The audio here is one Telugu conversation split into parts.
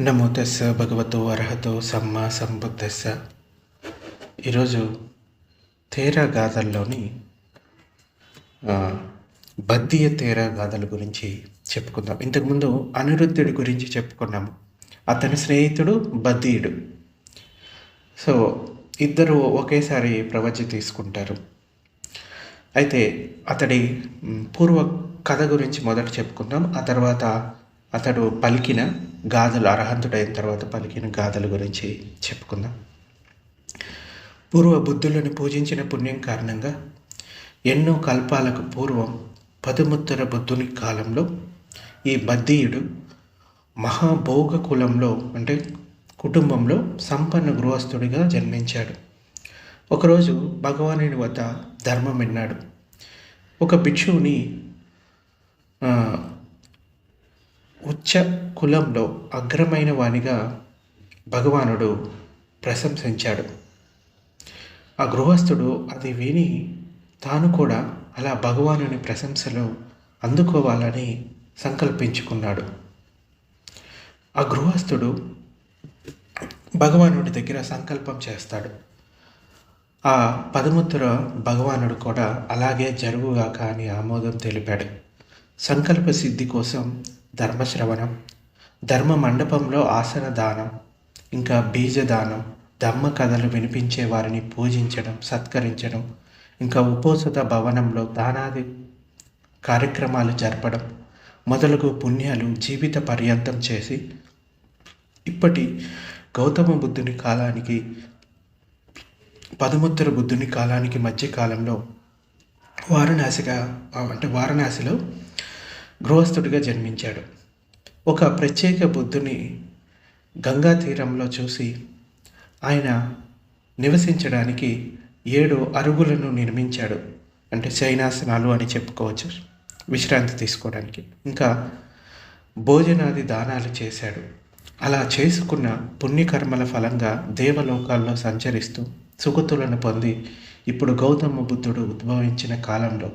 నమో తెస్స భగవతో అర్హతో సమ్మా సంబుద్ధస్స. ఈరోజు తేరా గాథల్లోని బద్దీయ తేరా గాథల గురించి చెప్పుకుందాం. ఇంతకుముందు అనిరుద్ధుడి గురించి చెప్పుకున్నాము. అతని స్నేహితుడు బద్దీయుడు. సో ఇద్దరు ఒకేసారి ప్రవచ తీసుకుంటారు. అయితే అతడి పూర్వ కథ గురించి మొదట చెప్పుకుందాం. ఆ తర్వాత అతడు పలికిన గాథలు అర్హంతుడైన తర్వాత పలికిన గాథల గురించి చెప్పుకుందాం. పూర్వ బుద్ధులను పూజించిన పుణ్యం కారణంగా ఎన్నో కల్పాలకు పూర్వం పదుముత్తర బుద్ధుని కాలంలో ఈ బద్దీయుడు మహాభోగ కులంలో అంటే కుటుంబంలో సంపన్న గృహస్థుడిగా జన్మించాడు. ఒకరోజు భగవానుని వద్ద ధర్మం విన్నాడు. ఒక భిక్షువుని ఉచ్చ కులంలో అగ్రమైన వానిగా భగవానుడు ప్రశంసించాడు. ఆ గృహస్థుడు అది విని తాను కూడా అలా భగవానుని ప్రశంసలు అందుకోవాలని సంకల్పించుకున్నాడు. ఆ గృహస్థుడు భగవానుడి దగ్గర సంకల్పం చేస్తాడు. ఆ పదముత్తర భగవానుడు కూడా అలాగే జరుగుగాక అని ఆమోదం తెలిపాడు. సంకల్ప సిద్ధి కోసం ధర్మశ్రవణం ధర్మ మండపంలో ఆసన దానం ఇంకా బీజదానం ధర్మ కథలు వినిపించే వారిని పూజించడం సత్కరించడం ఇంకా ఉపోసత భవనంలో దానాది కార్యక్రమాలు జరపడం మొదలగు పుణ్యాలు జీవిత పర్యంతం చేసి ఇప్పటి గౌతమ బుద్ధుని కాలానికి పదముత్తర బుద్ధుని కాలానికి మధ్య కాలంలో వారణాసిగా అంటే వారణాసిలో గృహస్థుడిగా జన్మించాడు. ఒక ప్రత్యేక బుద్ధుని గంగా తీరంలో చూసి ఆయన నివసించడానికి ఏడు అరుగులను నిర్మించాడు. అంటే శయనాసనాలు అని చెప్పుకోవచ్చు. విశ్రాంతి తీసుకోవడానికి. ఇంకా భోజనాది దానాలు చేశాడు. అలా చేసుకున్న పుణ్యకర్మల ఫలంగా దేవలోకాల్లో సంచరిస్తూ సుగతులను పొంది ఇప్పుడు గౌతమ బుద్ధుడు ఉద్భవించిన కాలంలో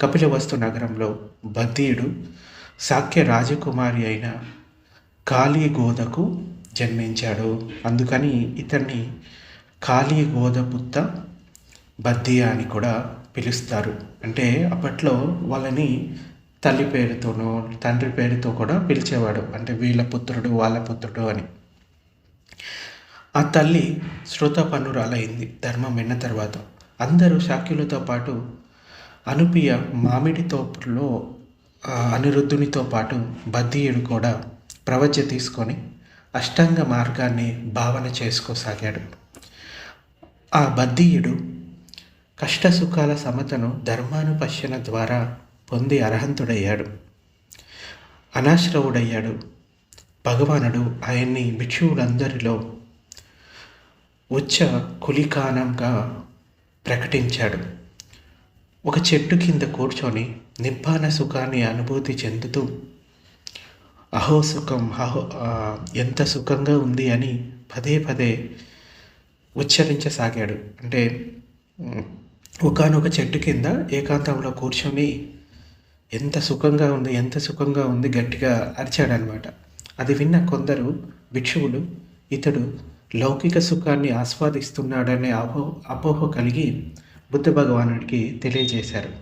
కపిలవస్తు నగరంలో బద్దీయుడు శాక్య రాజకుమారి అయిన కాళీగోదకు జన్మించాడు. అందుకని ఇతన్ని కాళీగోదపుత్త బద్దియా అని కూడా పిలుస్తారు. అంటే అప్పట్లో వాళ్ళని తల్లి పేరుతోనో తండ్రి పేరుతో కూడా పిలిచేవాడు. అంటే వీళ్ళ పుత్రుడు వాళ్ళ పుత్రుడు అని. ఆ తల్లి శ్రోతపన్నురాలైంది ధర్మం విన్న తర్వాత అందరూ శాఖ్యులతో పాటు అనుపియ మామిడి తోపులో ఆ, అనిరుద్ధునితో పాటు బద్దీయుడు కూడా ప్రవచ్య తీసుకొని అష్టాంగ మార్గాన్ని భావన చేసుకోసాగాడు. ఆ బద్దీయుడు కష్టసుఖాల సమతను ధర్మానుపశ్యన ద్వారా పొంది అర్హంతుడయ్యాడు. అనాశ్రవుడయ్యాడు. భగవానుడు ఆయన్ని భిక్షువులందరిలో ఉచ్చ కులికానంగా ప్రకటించాడు. ఒక చెట్టు కింద కూర్చొని నిబ్బాన సుఖాన్ని అనుభూతి చెందుతూ అహో సుఖం అహో ఎంత సుఖంగా ఉంది అని పదే పదే ఉచ్చరించసాగాడు. అంటే ఒకనొక చెట్టు కింద ఏకాంతంలో కూర్చొని ఎంత సుఖంగా ఉంది ఎంత సుఖంగా ఉంది గట్టిగా అరిచాడనమాట. అది విన్న కొందరు భిక్షువులు ఇతడు లౌకిక సుఖాన్ని ఆస్వాదిస్తున్నాడనే అపో అపోహ కలిగి బుద్ధ భగవానుడికి తెలియజేశారు.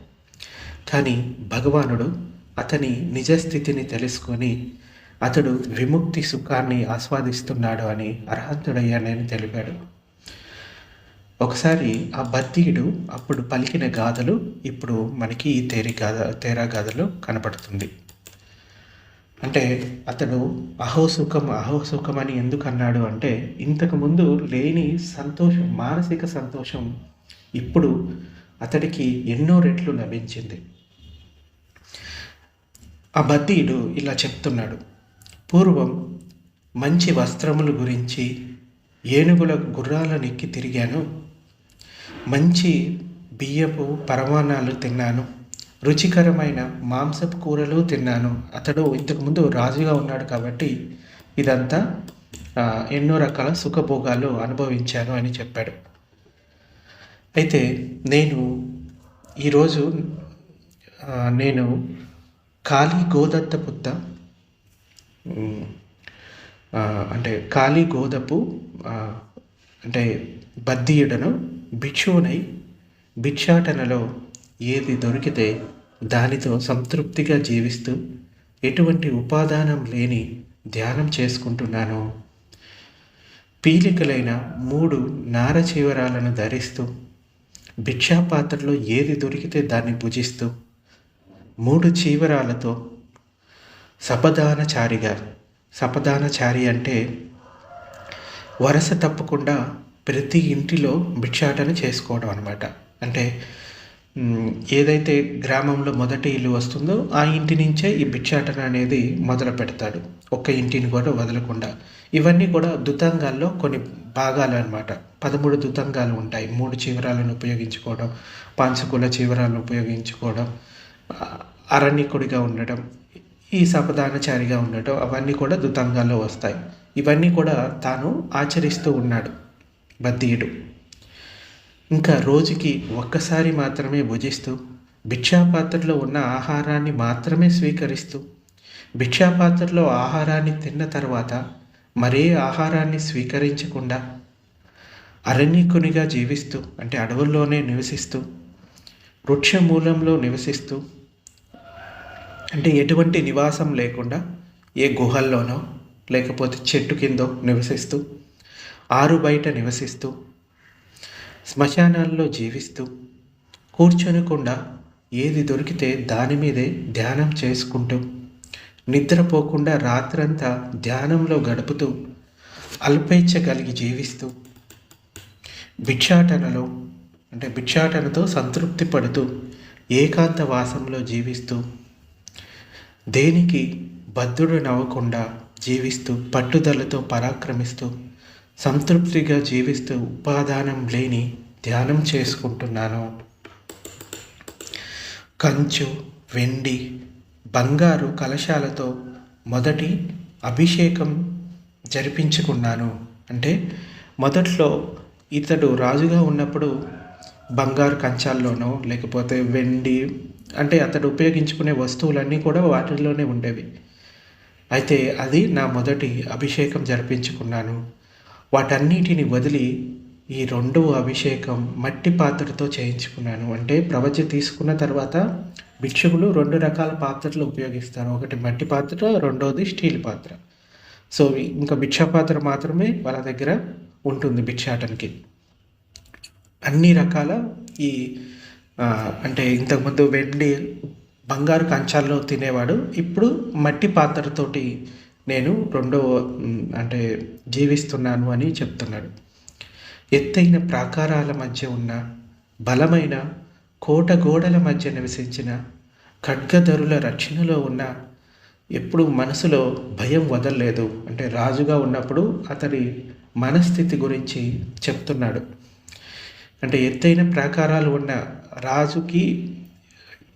కానీ భగవానుడు అతని నిజస్థితిని తెలుసుకొని అతడు విముక్తి సుఖాన్ని ఆస్వాదిస్తున్నాడు అని అర్హంతుడయ్యానని తెలిపాడు. ఒకసారి ఆ బద్దీయుడు అప్పుడు పలికిన గాథలు ఇప్పుడు మనకి ఈ తేరి గాథ తేరా గాథలో కనపడుతుంది అంటే అతడు అహోసుఖం అహోసుఖం అని ఎందుకు అన్నాడు అంటే ఇంతకుముందు లేని సంతోషం మానసిక సంతోషం ఇప్పుడు అతడికి ఎన్నో రెట్లు లభించింది. ఆ బద్దీయుడు ఇలా చెప్తున్నాడు. పూర్వం మంచి వస్త్రముల గురించి ఏనుగుల గుర్రాలను ఎక్కి తిరిగాను. మంచి బియ్యపు పరమాణాలు తిన్నాను. రుచికరమైన మాంసపు కూరలు తిన్నాను. అతడు ఇంతకుముందు రాజుగా ఉన్నాడు కాబట్టి ఇదంతా ఎన్నో రకాల సుఖభోగాలు అనుభవించాను అని చెప్పాడు. అయితే నేను ఈరోజు నేను ఖాళీ గోదత్త పుత్త ఉమ్, అంటే కాళీ గోదపు అంటే బద్దీయుడను భిక్షువునై భిక్షాటనలో ఏది దొరికితే దానితో సంతృప్తిగా జీవిస్తూ ఎటువంటి ఉపాదానం లేని ధ్యానం చేసుకుంటున్నాను. పీలికలైన మూడు నార చీవరాలను ధరిస్తూ భిక్షాపాత్రలో ఏది దొరికితే దాన్ని భుజిస్తూ మూడు చీవరాలతో సపదానచారిగా సపదానచారి అంటే వరస తప్పకుండా ప్రతి ఇంటిలో భిక్షాటన చేసుకోవడం అనమాట అంటే ఏదైతే గ్రామంలో మొదటి ఇల్లు వస్తుందో ఆ ఇంటి నుంచే ఈ భిక్షాటన అనేది మొదలు పెడతాడు. ఒక్క ఇంటిని కూడా వదలకుండా. ఇవన్నీ కూడా దుతంగాల్లో కొన్ని భాగాలు అనమాట పదమూడు దుతంగాలు ఉంటాయి. మూడు చివరాలను ఉపయోగించుకోవడం పంచకుల చివరాలను ఉపయోగించుకోవడం అరణ్యకుడిగా ఉండడం ఈ సపదానచారిగా ఉండటం అవన్నీ కూడా దుతంగాల్లో వస్తాయి. ఇవన్నీ కూడా తాను ఆచరిస్తూ ఉన్నాడు బద్దీయుడు. ఇంకా రోజుకి ఒక్కసారి మాత్రమే భుజిస్తూ భిక్షాపాత్రలో ఉన్న ఆహారాన్ని మాత్రమే స్వీకరిస్తూ భిక్షాపాత్రలో ఆహారాన్ని తిన్న తర్వాత మరే ఆహారాన్ని స్వీకరించకుండా అరణ్యకునిగా జీవిస్తూ అంటే అడవుల్లోనే నివసిస్తూ వృక్ష మూలంలో నివసిస్తూ అంటే ఎటువంటి నివాసం లేకుండా ఏ గుహల్లోనో లేకపోతే చెట్టు కిందో నివసిస్తూ ఆరు బయట నివసిస్తూ శ్మశానాల్లో జీవిస్తూ కూర్చొనకుండా ఏది దొరికితే దాని మీదే ధ్యానం చేసుకుంటూ నిద్రపోకుండా రాత్రంతా ధ్యానంలో గడుపుతూ అల్పేచ్ఛగలిగి జీవిస్తూ భిక్షాటనలో అంటే భిక్షాటనతో సంతృప్తి పడుతూ ఏకాంత వాసంలో జీవిస్తూ దేనికి బద్ధుడు నవ్వకుండా జీవిస్తూ పట్టుదలతో పరాక్రమిస్తూ సంతృప్తిగా జీవిస్తూ ఉపాదానం లేని ధ్యానం చేసుకుంటున్నాను. కంచు వెండి బంగారు కలశాలతో మొదటి అభిషేకం జరిపించుకున్నాను. అంటే మొదట్లో ఇతడు రాజుగా ఉన్నప్పుడు బంగారు కంచాల్లోనో లేకపోతే వెండి అంటే అతడు ఉపయోగించుకునే వస్తువులన్నీ కూడా వాటిల్లోనే ఉండేవి. అయితే అది నా మొదటి అభిషేకం జరిపించుకున్నాను. వాటన్నిటిని వదిలి ఈ రెండవ అభిషేకం మట్టి పాత్రతో చేయించుకున్నాను. అంటే ప్రవచ తీసుకున్న తర్వాత భిక్షువులు రెండు రకాల పాత్రలు ఉపయోగిస్తారు. ఒకటి మట్టి పాత్ర రెండవది స్టీల్ పాత్ర. సో ఇంకా భిక్షా పాత్ర మాత్రమే వాళ్ళ దగ్గర ఉంటుంది భిక్షాటనకి. అన్ని రకాల ఈ అంటే ఇంతకుముందు వెండి బంగారు కంచాల్లో తినేవాడు. ఇప్పుడు మట్టి పాత్రతోటి నేను రెండవ అంటే జీవిస్తున్నాను అని చెప్తున్నాడు. ఎత్తైన ప్రాకారాల మధ్య ఉన్న బలమైన కోట గోడల మధ్య నివసించిన ఖడ్గధరుల రక్షణలో ఉన్న ఎప్పుడు మనసులో భయం వదలలేదు. అంటే రాజుగా ఉన్నప్పుడు అతడి మనస్థితి గురించి చెప్తున్నాడు. అంటే ఎత్తైన ప్రాకారాలు ఉన్న రాజుకి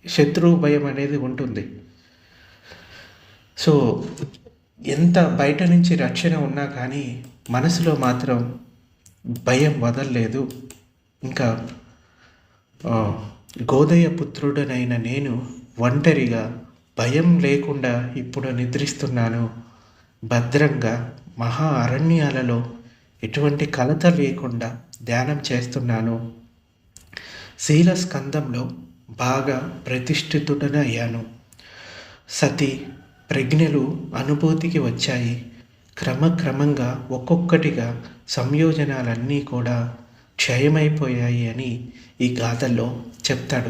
శత్రువు భయం అనేది ఉంటుంది. సో ఎంత బయట నుంచి రక్షణ ఉన్నా కానీ మనసులో మాత్రం భయం వదలలేదు. ఇంకా గోదయ పుత్రుడనైన నేను ఒంటరిగా భయం లేకుండా ఇప్పుడు నిద్రిస్తున్నాను. భద్రంగా మహా అరణ్యాలలో ఎటువంటి కలత లేకుండా ధ్యానం చేస్తున్నాను. శీల స్కందంలో బాగా ప్రతిష్ఠితుడనయ్యాను. సతి ప్రజ్ఞలు అనుభూతికి వచ్చాయి. క్రమక్రమంగా ఒక్కొక్కటిగా సంయోజనాలన్నీ కూడా క్షయమైపోయాయి అని ఈ గాథల్లో చెప్తాడు.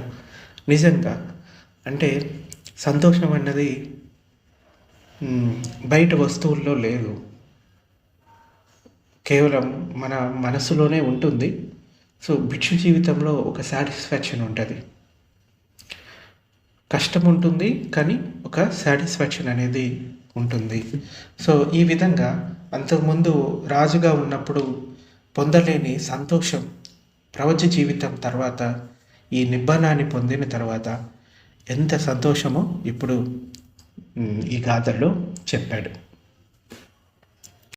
నిజంగా అంటే సంతోషం అన్నది బయట వస్తువుల్లో లేదు. కేవలం మన మనసులోనే ఉంటుంది. సో భిక్షు జీవితంలో ఒక సాటిస్ఫాక్షన్ ఉంటుంది. కష్టం ఉంటుంది కానీ ఒక సాటిస్ఫాక్షన్ అనేది ఉంటుంది. సో ఈ విధంగా అంతకుముందు రాజుగా ఉన్నప్పుడు పొందలేని సంతోషం ప్రవచ జీవితం తర్వాత ఈ నిబ్బనాన్ని పొందిన తర్వాత ఎంత సంతోషమో ఇప్పుడు ఈ గాథల్లో చెప్పాడు.